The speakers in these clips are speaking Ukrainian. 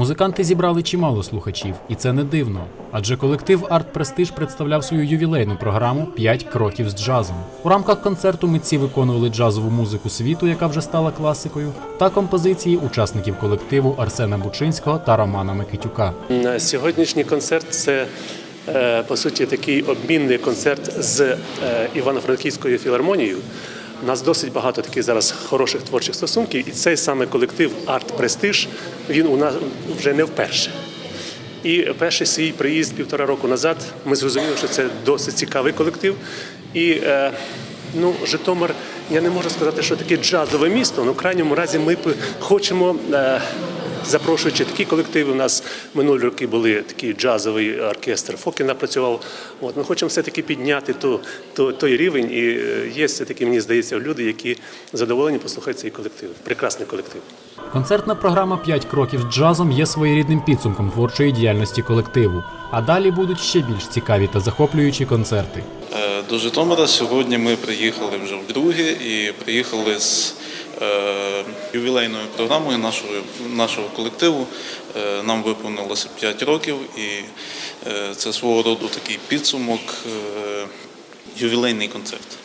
Музиканти зібрали чимало слухачів, і це не дивно. Адже колектив Арт Престиж представляв свою ювілейну програму «5 кроків з джазом. У рамках концерту митці виконували джазову музику світу, яка вже стала класикою, та композиції учасників колективу Арсена Бучинського та Романа Микитюка. М, Сьогоднішній концерт це е, по суті такий обмінний концерт з е, Івано-Франківською філармонією. У нас досить багато таких зараз хороших творчих стосунків, і цей саме колектив Арт Престиж він у нас вже не вперше. І перший свій приїзд півтора року назад ми зрозуміли, що це досить цікавий колектив. І е, ну, Житомир, я не можу сказати, що таке джазове місто, але в крайньому разі ми хочемо. Запрошуючи такі колективи, у нас минулі роки були такий джазовий оркестр Фокіна працював. От ми хочемо все-таки підняти ту, ту, той рівень, і е, є все-таки, мені здається, люди, які задоволені послухати цей колектив. Прекрасний колектив. Концертна програма «5 кроків з джазом є своєрідним підсумком творчої діяльності колективу. А далі будуть ще більш цікаві та захоплюючі концерти. Е, До Житомира сьогодні ми приїхали вже вдруге і приїхали з ювілейною програмою нашого, нашого колективу. Е, нам виповнилося 5 років, і е, це свого роду такий підсумок, е, ювілейний концерт.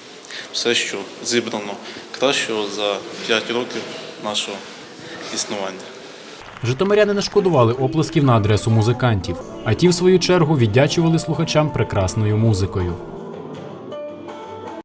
Все, що зібрано кращого за 5 років нашого існування. Житомиряни не шкодували оплесків на адресу музикантів, а ті, в свою чергу, віддячували слухачам прекрасною музикою.